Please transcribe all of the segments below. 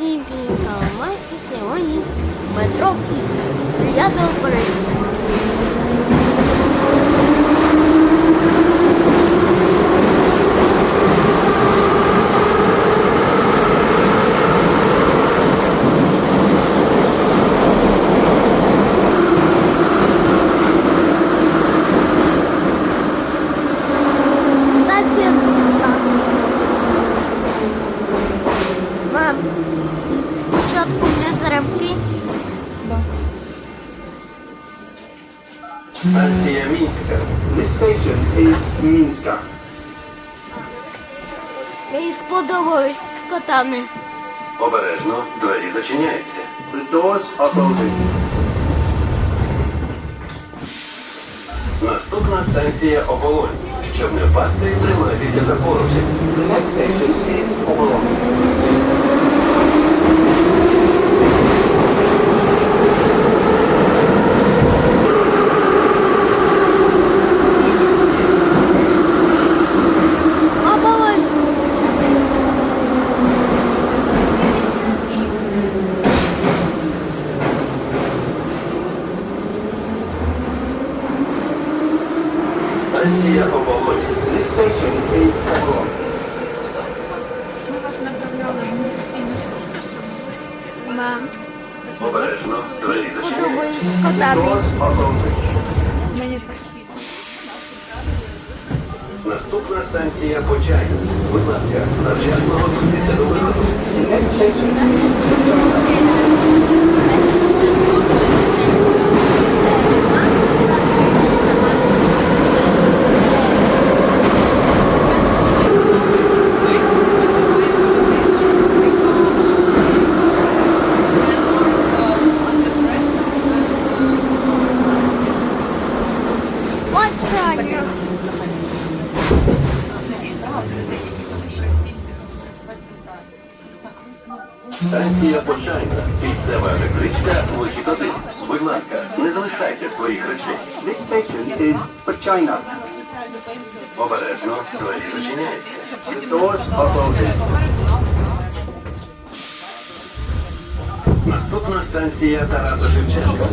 Всім привіт, і сьогодні метро Київ. Приятного перегляду. Не. Станція Мінська. This station is Мінська. Мені сподобались котами. Обережно, двері зачиняються. The doors are closing. Наступна станція Оболонь. Щоб не впасти, тримайтеся за поручень. The next station is. Оболонь. Станція Оболонь. This station is Оболонь. Ми вас направляли в службу, Обережно, двері зачиняються. мені. Наступна станція Почайна. Будь ласка, завчасно готуйтеся до виходу. Почайна. Обережно, двері зачиняється. The doors. Наступна станція Тараса Шевченка.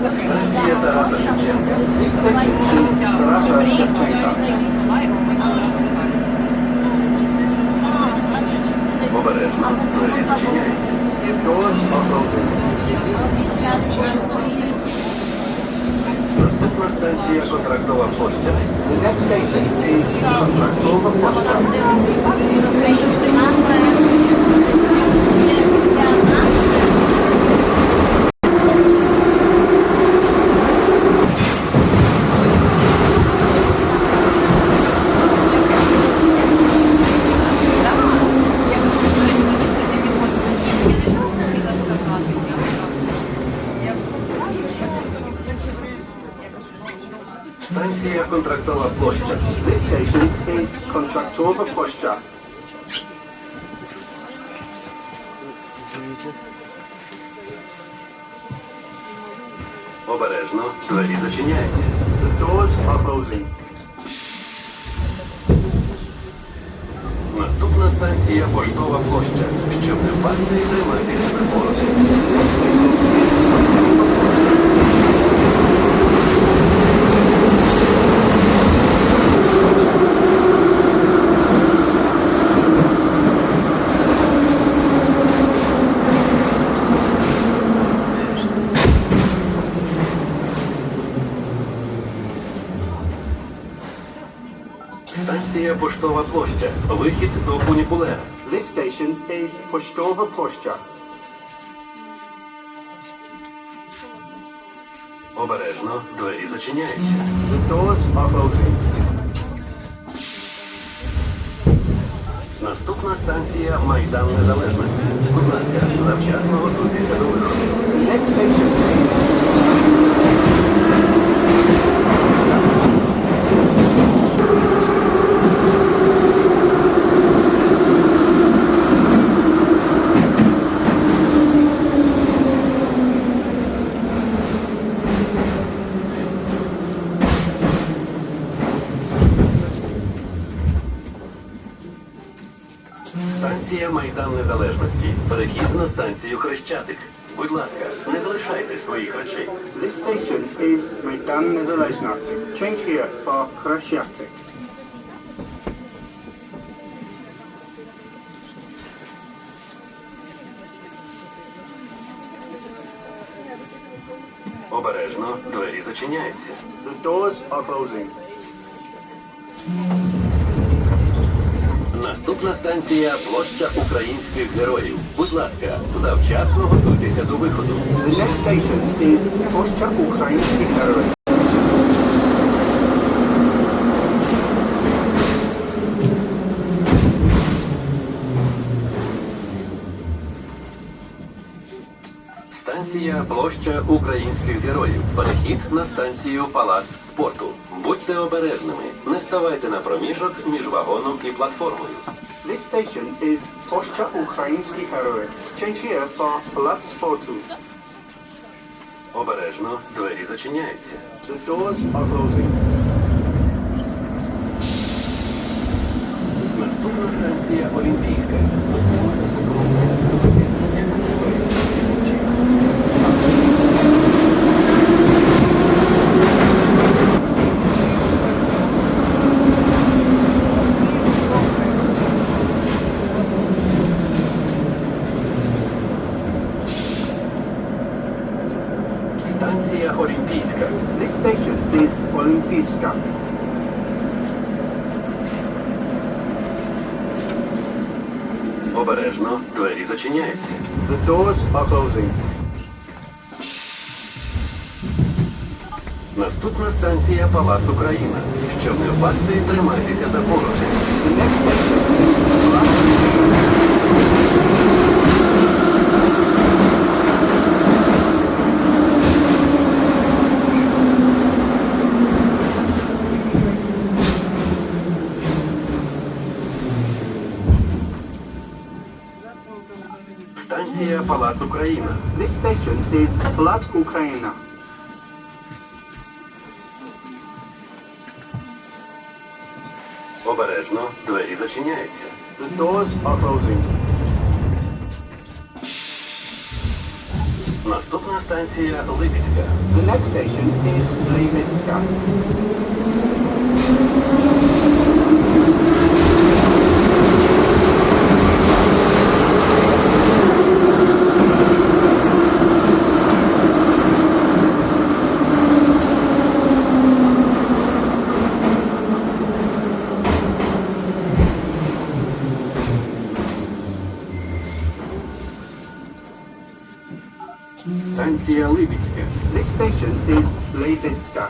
Станція Тараса Шевченка. Тараса Шевченка. Обережно, двері зачиняються. The doors are closing. Наступна станція контрактова площа. The next station is контрактова площа. Станція контрактова площа. This station is контрактова площа. Обережно, двері зачиняються. The doors are closing. Наступна станція поштова площа. Щоб не впасти, тримайтеся за поручень. Is Poštova Обережно, двері зачиняються. Doors are open. Наступна станція Майдан Незалежності. Будь ласка, завчасно готуйтеся до виходу. Next station Майдан Незалежності. Перехід на станцію Хрещатик. Будь ласка, не залишайте своїх речей. This station is Maidan Nezalezhna. Change here for Krasyatik. Обережно, двері зачиняються. The doors are closing. Наступна станція площа українських героїв. Будь ласка, завчасно готуйтеся до виходу. The next station is Plošća Ukrajinskih heroja. Станція площа українських героїв. Перехід на станцію Палац спорту. Будьте обережними. Не ставайте на проміжок між вагоном і платформою. This station is Plošća Ukrajinskih heroja. Change here for Plac Sportu. Обережно, двері зачиняються. The doors are closing. Наступна станція Олімпійська. Olimpijska. Обережно, двері зачиняються. The doors are closing. Наступна станція Палац Україна. Щоб не впасти, тримайтеся за поручень. Палац Україна. This station is Plac Ukraina. Обережно, двері зачиняються. The doors are closing. Наступна станція Липецька. The next station is Levitska. Липецька. This station is Levitska.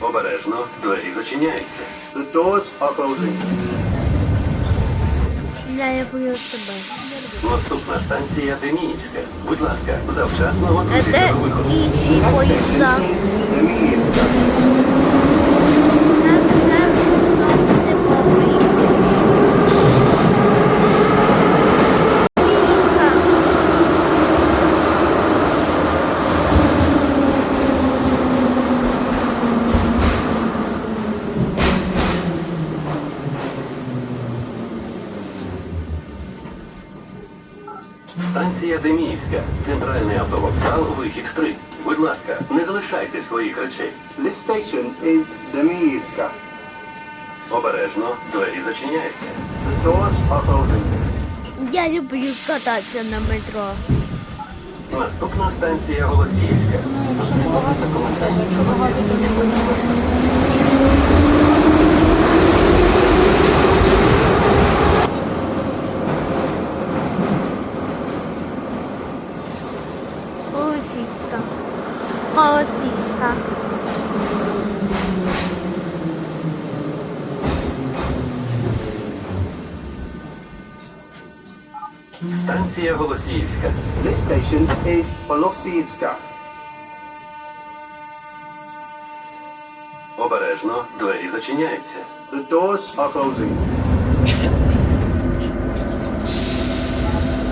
Обережно, двері зачиняються. The doors are closing. Я люблю тебе. Наступна станція Деміївська. Будь ласка, завчасно готуйтеся до виходу. інші Next поїзда? station is Lemievska. Нам треба Обережно, двері зачиняються. Я люблю кататися на метро. Наступна станція Голосіївська. Ну, якщо Станція Голосіївська. This station is Polosivska. Обережно, двері зачиняються. The doors are closing.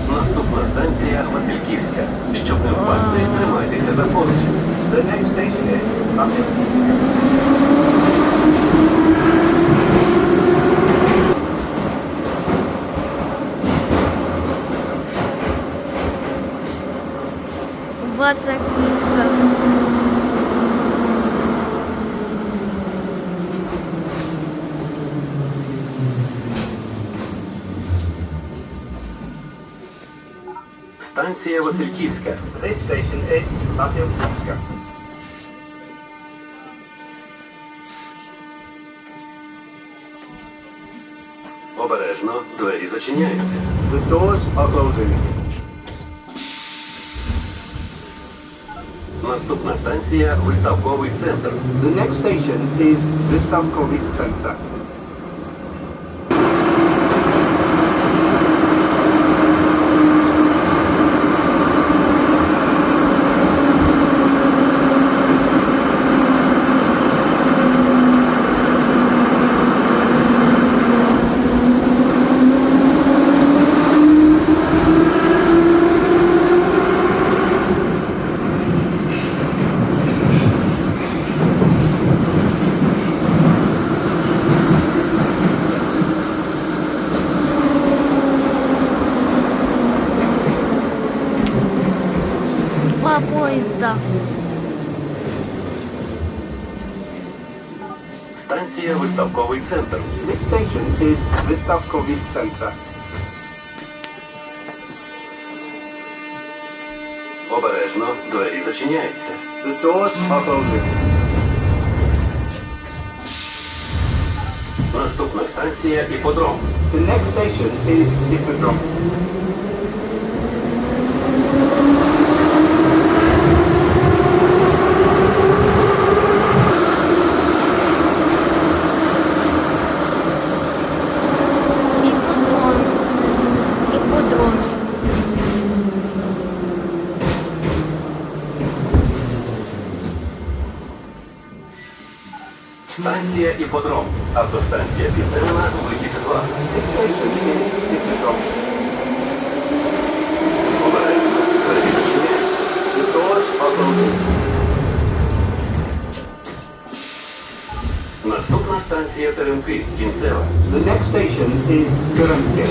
Наступна станція Васильківська. Щоб не впасти, тримайтеся за поручень. The next station is Vasilkivska. Станція Васильківська. This station is Vasilkivska. Обережно, двері зачиняються. The doors are closing. Наступна станція Виставковий центр. The next station is Vystavkovik Center. Поїзда. Станція Виставковий центр. This station is Vystavkovik Center. Обережно, двері зачиняються. The doors are closing. Наступна станція Іподром. The next station is Hippodrome. Автостанція Південна, вихід 2. This station is Hippodrome. Обережно, двері зачиняються. The doors are closing. Наступна станція Теремки. Кінцева. The next station is Gurumke.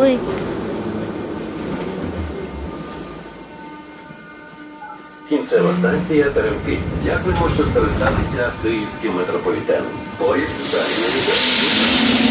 Проїхали. Кінцева станція Теремки. Дякуємо, що скористалися київським метрополітеном. Поїзд далі не йде.